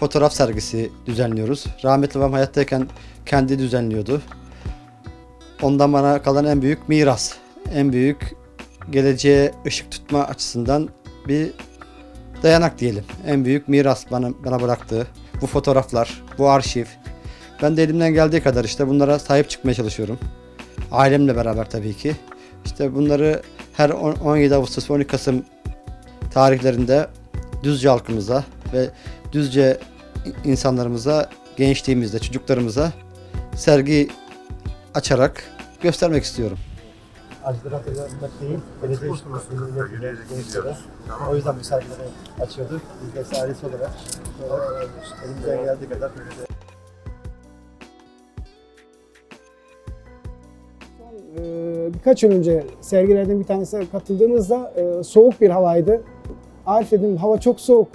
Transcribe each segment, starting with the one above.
fotoğraf sergisi düzenliyoruz. Rahmetli babam hayattayken kendi düzenliyordu. Ondan bana kalan en büyük miras, en büyük geleceğe ışık tutma açısından bir dayanak diyelim. En büyük miras bana, bana bıraktığı bu fotoğraflar, bu arşiv. Ben de elimden geldiği kadar işte bunlara sahip çıkmaya çalışıyorum. Ailemle beraber tabii ki. İşte bunları her on- 17 Ağustos ve 12 Kasım tarihlerinde Düzce halkımıza ve Düzce insanlarımıza, gençliğimizde, çocuklarımıza sergi açarak göstermek istiyorum. Acıdır hatırlamak değil, belediye gençlere. O yüzden bu sergileri açıyorduk. Biz de sergisi olarak elimizden geldiği kadar Ee, birkaç yıl önce sergilerden bir tanesine katıldığımızda e, soğuk bir havaydı. Arif dedim hava çok soğuk,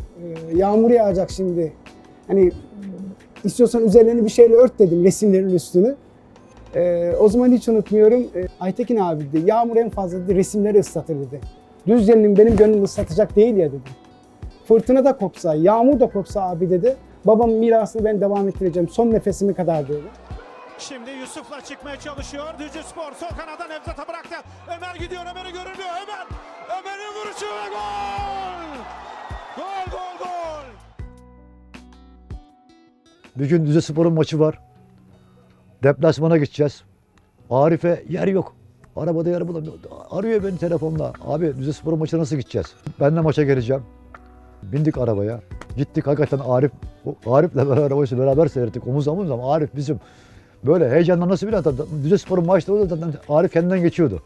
e, yağmur yağacak şimdi. Hani istiyorsan üzerlerini bir şeyle ört dedim resimlerin üstünü. E, o zaman hiç unutmuyorum. E, Aytekin abi dedi yağmur en fazla dedi, resimleri ıslatır dedi. Düzce'nin benim gönlümü ıslatacak değil ya dedi. Fırtına da kopsa, yağmur da kopsa abi dedi. Babamın mirasını ben devam ettireceğim son nefesimi kadar dedi. Şimdi Yusuf'la çıkmaya çalışıyor. Düzce Spor sol kanada Nevzat'a bıraktı. Ömer gidiyor. Ömer'i görünüyor. Ömer. Ömer'in vuruşu ve. Gol Bir gün Düzce Spor'un maçı var. Deplasmana gideceğiz. Arif'e yer yok. Arabada yer bulamıyor. Arıyor beni telefonla. Abi Düzce Spor'un maçına nasıl gideceğiz? Ben de maça geleceğim. Bindik arabaya. Gittik hakikaten Arif, o Arif'le beraber maçı beraber seyrettik. Omuz omuz ama Arif bizim böyle heyecanla nasıl bir Düzce Spor'un maçları da zaten Arif kendinden geçiyordu.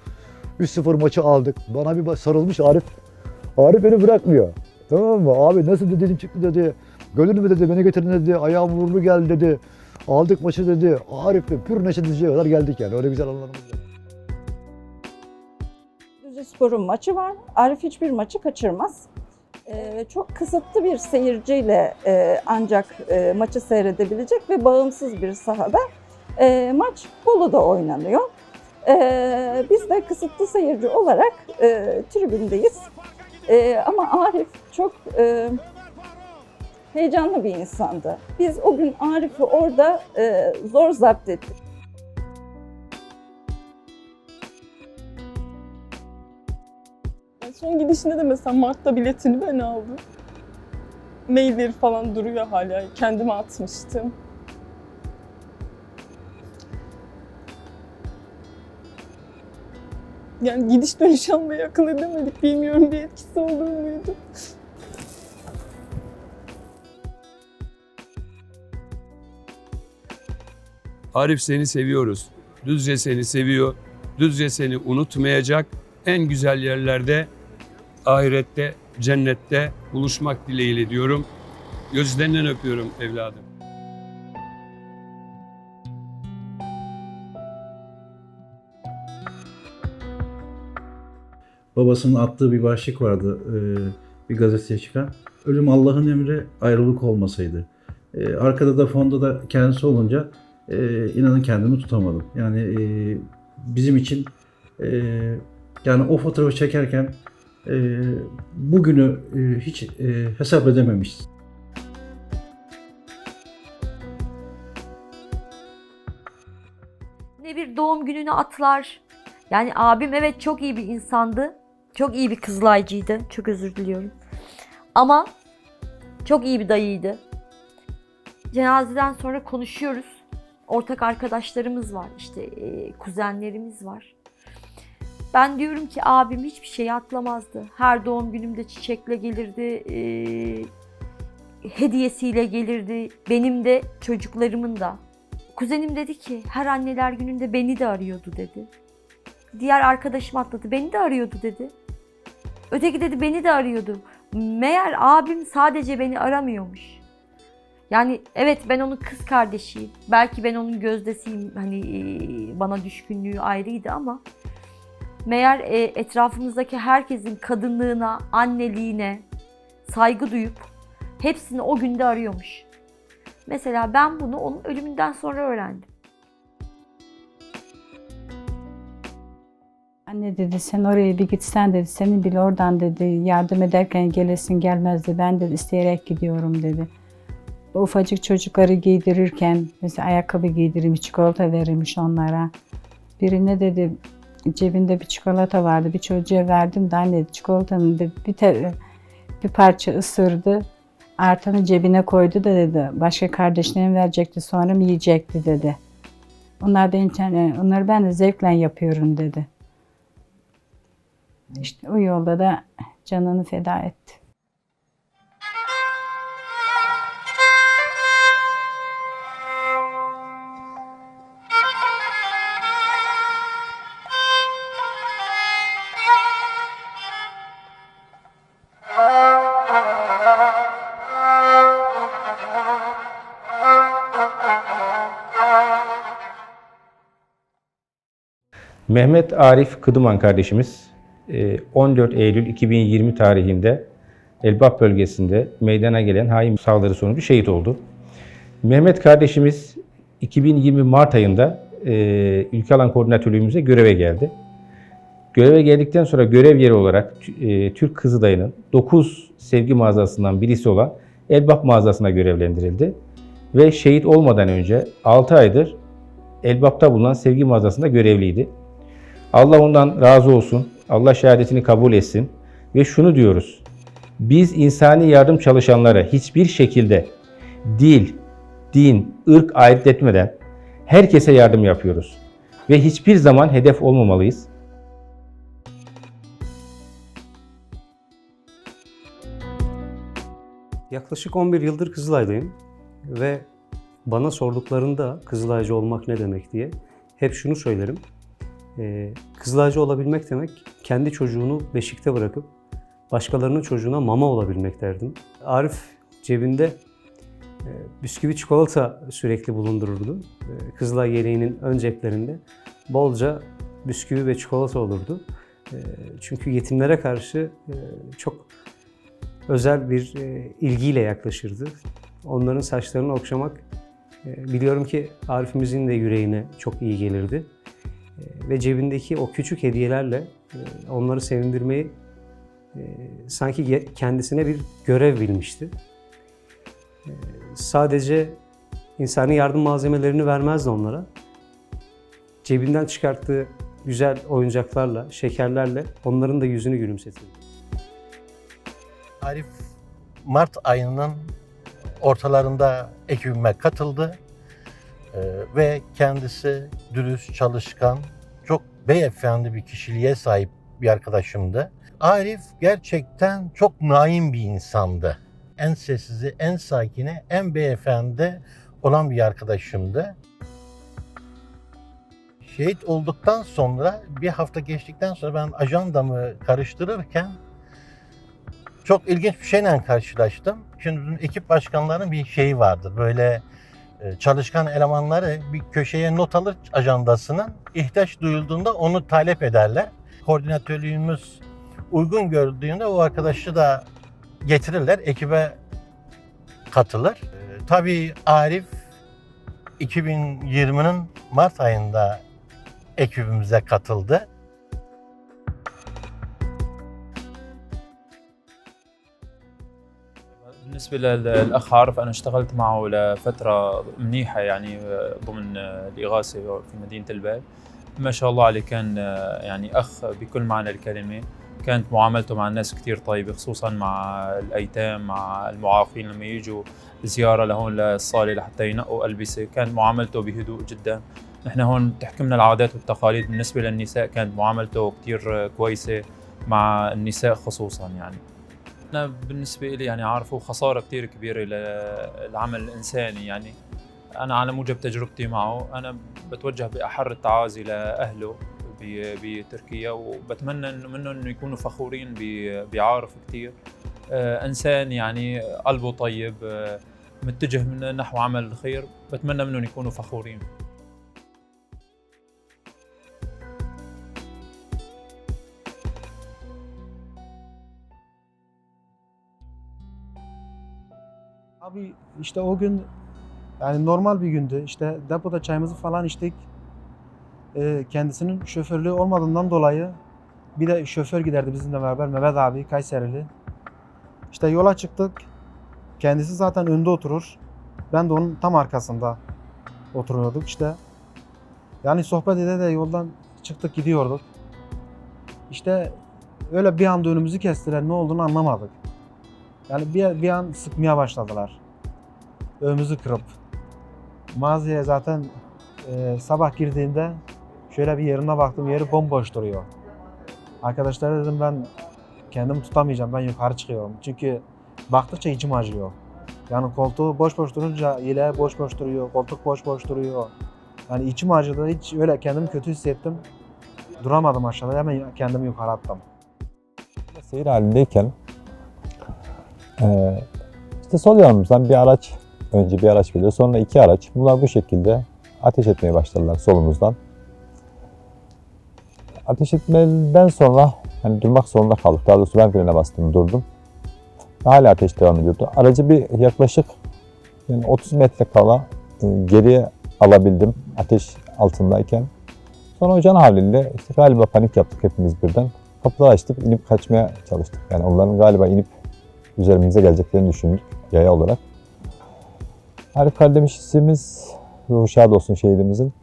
3-0 maçı aldık. Bana bir sarılmış Arif. Arif beni bırakmıyor. Tamam mı? Abi nasıl dedim çıktı dedi. Gönül mü dedi beni getirin dedi. Ayağım vurulu geldi dedi. Aldık maçı dedi. Arif de pür neşe diziciye kadar geldik yani. Öyle güzel anılarımız var. Spor'un maçı var. Arif hiçbir maçı kaçırmaz. Ee, çok kısıtlı bir seyirciyle e, ancak e, maçı seyredebilecek ve bağımsız bir sahada e, maç Bolu'da oynanıyor. E, biz de kısıtlı seyirci olarak e, tribündeyiz. E, ama Arif çok e, heyecanlı bir insandı. Biz o gün Arif'i orada e, zor zapt ettik. Son gidişinde de mesela Mart'ta biletini ben aldım. Mailleri falan duruyor hala. Kendime atmıştım. Yani gidiş dönüş almayı akıl edemedik. Bilmiyorum bir etkisi olur muydu? Arif seni seviyoruz. Düzce seni seviyor. Düzce seni unutmayacak. En güzel yerlerde, ahirette, cennette buluşmak dileğiyle diyorum. Gözlerinden öpüyorum evladım. Babasının attığı bir başlık vardı e, bir gazeteye çıkan. Ölüm Allah'ın emri ayrılık olmasaydı. E, arkada da fonda da kendisi olunca e, inanın kendimi tutamadım. Yani bizim için yani o fotoğrafı çekerken bugünü hiç hesap edememişiz. ne bir doğum gününü atlar. Yani abim evet çok iyi bir insandı. Çok iyi bir kızlaycıydı. Çok özür diliyorum. Ama çok iyi bir dayıydı. Cenazeden sonra konuşuyoruz. Ortak arkadaşlarımız var. işte e, kuzenlerimiz var. Ben diyorum ki abim hiçbir şeyi atlamazdı. Her doğum günümde çiçekle gelirdi. e, hediyesiyle gelirdi. Benim de çocuklarımın da. Kuzenim dedi ki her anneler gününde beni de arıyordu dedi. Diğer arkadaşım atladı beni de arıyordu dedi. Öteki dedi beni de arıyordu. Meğer abim sadece beni aramıyormuş. Yani evet ben onun kız kardeşiyim. Belki ben onun gözdesiyim. Hani e, bana düşkünlüğü ayrıydı ama meğer e, etrafımızdaki herkesin kadınlığına, anneliğine saygı duyup hepsini o günde arıyormuş. Mesela ben bunu onun ölümünden sonra öğrendim. Anne dedi sen oraya bir gitsen dedi senin bile oradan dedi yardım ederken gelesin gelmezdi ben dedi isteyerek gidiyorum dedi. O ufacık çocukları giydirirken mesela ayakkabı giydirilmiş, çikolata verilmiş onlara. Birine dedi cebinde bir çikolata vardı. Bir çocuğa verdim de anne çikolatanın dedi, bir, te- bir parça ısırdı. Artanı cebine koydu da dedi. Başka kardeşlerine verecekti sonra mı yiyecekti dedi. Onlar internet, onları ben de zevkle yapıyorum dedi. İşte o yolda da canını feda etti. Mehmet Arif Kıdıman kardeşimiz 14 Eylül 2020 tarihinde Elbap bölgesinde meydana gelen hain saldırı sonucu şehit oldu. Mehmet kardeşimiz 2020 Mart ayında e, ülke alan koordinatörlüğümüze göreve geldi. Göreve geldikten sonra görev yeri olarak e, Türk Kızılayı'nın 9 sevgi mağazasından birisi olan Elbap mağazasına görevlendirildi. Ve şehit olmadan önce 6 aydır Elbap'ta bulunan sevgi mağazasında görevliydi. Allah ondan razı olsun. Allah şehadetini kabul etsin. Ve şunu diyoruz. Biz insani yardım çalışanlara hiçbir şekilde dil, din, ırk ayırt etmeden herkese yardım yapıyoruz. Ve hiçbir zaman hedef olmamalıyız. Yaklaşık 11 yıldır Kızılay'dayım ve bana sorduklarında Kızılaycı olmak ne demek diye hep şunu söylerim. Ee, Kızılaycı olabilmek demek kendi çocuğunu beşikte bırakıp başkalarının çocuğuna mama olabilmek derdim. Arif cebinde e, bisküvi çikolata sürekli bulundururdu. E, Kızılay yeleğinin ön ceplerinde bolca bisküvi ve çikolata olurdu. E, çünkü yetimlere karşı çok özel bir ilgiyle yaklaşırdı. Onların saçlarını okşamak biliyorum ki Arif'imizin de yüreğine çok iyi gelirdi. Ve cebindeki o küçük hediyelerle onları sevindirmeyi e, sanki kendisine bir görev bilmişti. E, sadece insani yardım malzemelerini vermezdi onlara. Cebinden çıkarttığı güzel oyuncaklarla, şekerlerle onların da yüzünü gülümsetirdi. Arif Mart ayının ortalarında ekibime katıldı Ee, ve kendisi dürüst, çalışkan, beyefendi bir kişiliğe sahip bir arkadaşımdı. Arif gerçekten çok naim bir insandı. En sessizi, en sakini, en beyefendi olan bir arkadaşımdı. Şehit olduktan sonra bir hafta geçtikten sonra ben ajandamı karıştırırken çok ilginç bir şeyle karşılaştım. Şimdi ekip başkanlarının bir şeyi vardır. Böyle çalışkan elemanları bir köşeye not alır ajandasının. ihtiyaç duyulduğunda onu talep ederler. Koordinatörlüğümüz uygun gördüğünde o arkadaşı da getirirler, ekibe katılır. E, Tabii Arif 2020'nin Mart ayında ekibimize katıldı. بالنسبة للأخ عارف أنا اشتغلت معه لفترة منيحة يعني ضمن الإغاثة في مدينة الباب. ما شاء الله عليه كان يعني أخ بكل معنى الكلمة. كانت معاملته مع الناس كتير طيبة خصوصا مع الأيتام مع المعاقين. لما يجوا زيارة لهون للصالة لحتى ينقوا ألبسة كانت معاملته بهدوء جدا. نحن هون تحكمنا العادات والتقاليد. بالنسبة للنساء كانت معاملته كتير كويسة مع النساء خصوصا يعني. أنا بالنسبة لي يعني عارفه خسارة كتير كبيرة للعمل الإنساني يعني. أنا على موجب تجربتي معه. أنا بتوجه بأحر التعازي لأهله بتركيا وبتمنى إنه منهم إنه يكونوا فخورين بعارف كتير. آه، إنسان يعني قلبه طيب آه، متجه من نحو عمل الخير. بتمنى منهم يكونوا فخورين. İşte o gün yani normal bir gündü. İşte depoda çayımızı falan içtik. Ee, kendisinin şoförlüğü olmadığından dolayı bir de şoför giderdi bizimle beraber Mehmet abi Kayserili. İşte yola çıktık. Kendisi zaten önde oturur. Ben de onun tam arkasında oturuyorduk işte. Yani sohbet ede de yoldan çıktık gidiyorduk. İşte öyle bir anda önümüzü kestiler. Ne olduğunu anlamadık. Yani bir, bir an sıkmaya başladılar. Önümüzü kırıp. Mağazaya zaten e, sabah girdiğimde şöyle bir yerine baktım. Yeri bomboş duruyor. Arkadaşlara dedim ben kendimi tutamayacağım. Ben yukarı çıkıyorum. Çünkü baktıkça içim acıyor. Yani koltuğu boş boş durunca yine boş boş duruyor. Koltuk boş boş duruyor. Yani içim acıdı. Hiç öyle kendimi kötü hissettim. Duramadım aşağıda. Hemen kendimi yukarı attım. Seyir halindeyken eee, işte sol yanımızdan bir araç, önce bir araç geliyor, sonra iki araç. Bunlar bu şekilde ateş etmeye başladılar solumuzdan. Ateş etmeden sonra hani durmak zorunda kaldık. Daha doğrusu ben frene bastım, durdum. Hala ateş devam ediyordu. Aracı bir yaklaşık yani 30 metre kala e, geriye alabildim ateş altındayken. Sonra o can havliyle işte galiba panik yaptık hepimiz birden. Kapıları açtık, inip kaçmaya çalıştık. Yani onların galiba inip üzerimize geleceklerini düşündük yaya olarak. Arif kardeşimiz ruhu şad olsun şehidimizin.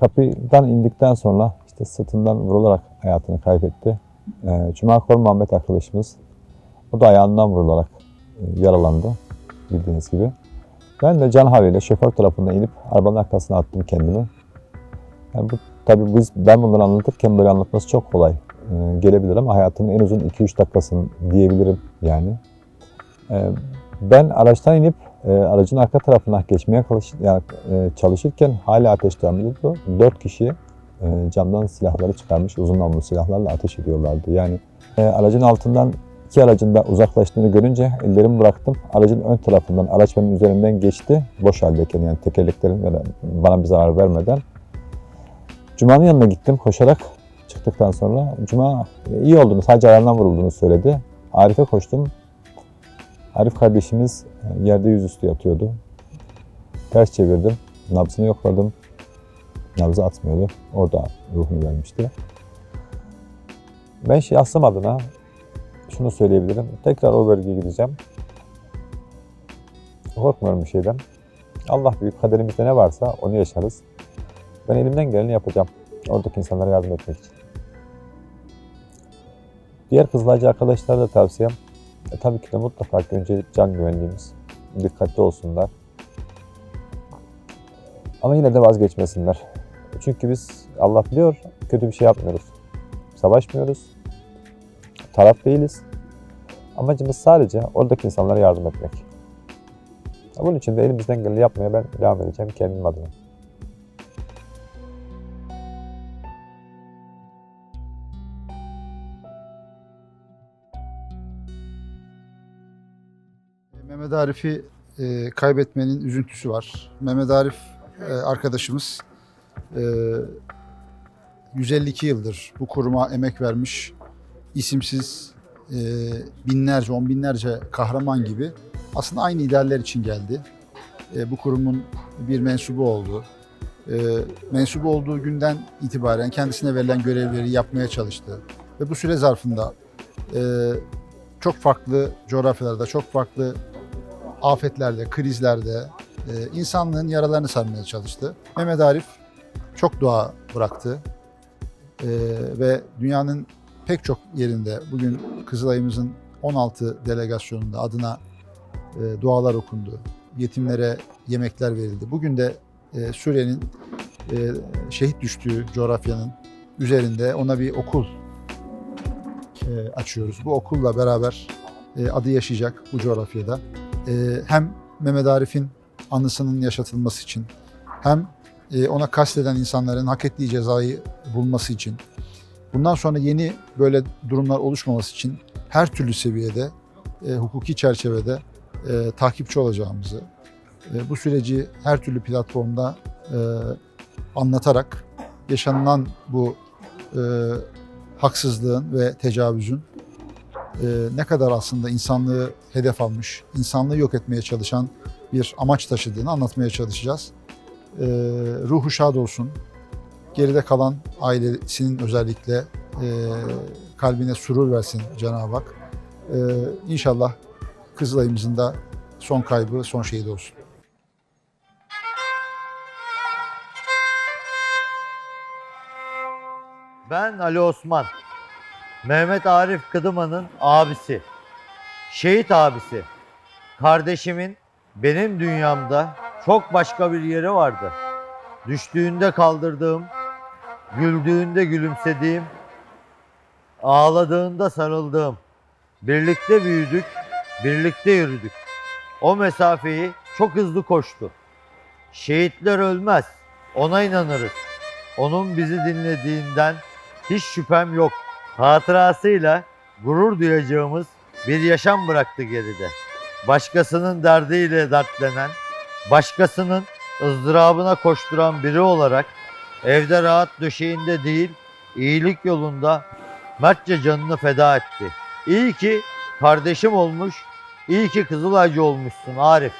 Kapıdan indikten sonra işte sırtından vurularak hayatını kaybetti. Ee, Cumhurkor Muhammed arkadaşımız o da ayağından vurularak e, yaralandı bildiğiniz gibi. Ben de can havliyle şoför tarafından inip arabanın arkasına attım kendimi. Yani bu tabii biz ben bunları anlatırken böyle anlatması çok kolay e, gelebilir ama hayatımın en uzun 2-3 dakikasını diyebilirim yani. E, ben araçtan inip e, aracın arka tarafına geçmeye e, çalışırken hala ateş devam ediyordu. 4 kişi e, camdan silahları çıkarmış uzun namlulu silahlarla ateş ediyorlardı. Yani e, aracın altından iki aracın da uzaklaştığını görünce ellerimi bıraktım. Aracın ön tarafından, araç benim üzerimden geçti. Boş haldeyken yani tekerleklerim bana bir zarar vermeden. Cuma'nın yanına gittim koşarak çıktıktan sonra. Cuma e, iyi olduğunu, sadece ayağından vurulduğunu söyledi. Arif'e koştum. Arif kardeşimiz e, yerde yüzüstü yatıyordu. Ters çevirdim. Nabzını yokladım. Nabzı atmıyordu. Orada ruhunu vermişti. Ben şahsım adına şunu söyleyebilirim. Tekrar o bölgeye gideceğim. Korkmuyorum bir şeyden. Allah büyük kaderimizde ne varsa onu yaşarız. Ben elimden geleni yapacağım. Oradaki insanlara yardım etmek için. Diğer Kızılaycı arkadaşlara da tavsiyem e, tabii ki de mutlaka önce can güvenliğimiz. Dikkatli olsunlar. Ama yine de vazgeçmesinler. Çünkü biz Allah biliyor kötü bir şey yapmıyoruz. Savaşmıyoruz. Taraf değiliz. Amacımız sadece oradaki insanlara yardım etmek. Bunun için de elimizden geleni yapmaya ben devam edeceğim kendim adına. Mehmet Arif'i e, kaybetmenin üzüntüsü var. Mehmet Arif e, arkadaşımız e, 152 yıldır bu kuruma emek vermiş, isimsiz e, binlerce, on binlerce kahraman gibi aslında aynı idealler için geldi. E, bu kurumun bir mensubu oldu. E, mensubu olduğu günden itibaren kendisine verilen görevleri yapmaya çalıştı. Ve bu süre zarfında e, çok farklı coğrafyalarda, çok farklı afetlerde, krizlerde e, insanlığın yaralarını sarmaya çalıştı. Mehmet Arif çok dua bıraktı E, ve dünyanın pek çok yerinde bugün Kızılay'ımızın 16 delegasyonunda adına e, dualar okundu. Yetimlere yemekler verildi. Bugün de Suriye'nin şehit düştüğü coğrafyanın üzerinde ona bir okul açıyoruz. Bu okulla beraber adı yaşayacak bu coğrafyada. E, hem Mehmet Arif'in anısının yaşatılması için hem e, ona kasteden insanların hak ettiği cezayı bulması için bundan sonra yeni böyle durumlar oluşmaması için her türlü seviyede e, hukuki çerçevede e, takipçi olacağımızı, bu süreci her türlü platformda anlatarak yaşanılan bu haksızlığın ve tecavüzün e, ne kadar aslında insanlığı hedef almış, insanlığı yok etmeye çalışan bir amaç taşıdığını anlatmaya çalışacağız. E, ruhu şad olsun. Geride kalan ailesinin özellikle e, kalbine surur versin Cenab-ı Hak. E, inşallah da son kaybı, son şehidi olsun. Ben Ali Osman. Mehmet Arif Kıdıman'ın abisi. Şehit abisi. Kardeşimin benim dünyamda çok başka bir yeri vardı. Düştüğünde kaldırdığım, güldüğünde gülümsediğim, ağladığında sarıldığım. Birlikte büyüdük, birlikte yürüdük. O mesafeyi çok hızlı koştu. Şehitler ölmez. Ona inanırız. Onun bizi dinlediğinden hiç şüphem yok. Hatırasıyla gurur duyacağımız bir yaşam bıraktı geride. Başkasının derdiyle dertlenen, başkasının ızdırabına koşturan biri olarak evde rahat döşeğinde değil, iyilik yolunda mertçe canını feda etti. İyi ki kardeşim olmuş, iyi ki Kızılaycı olmuşsun Arif.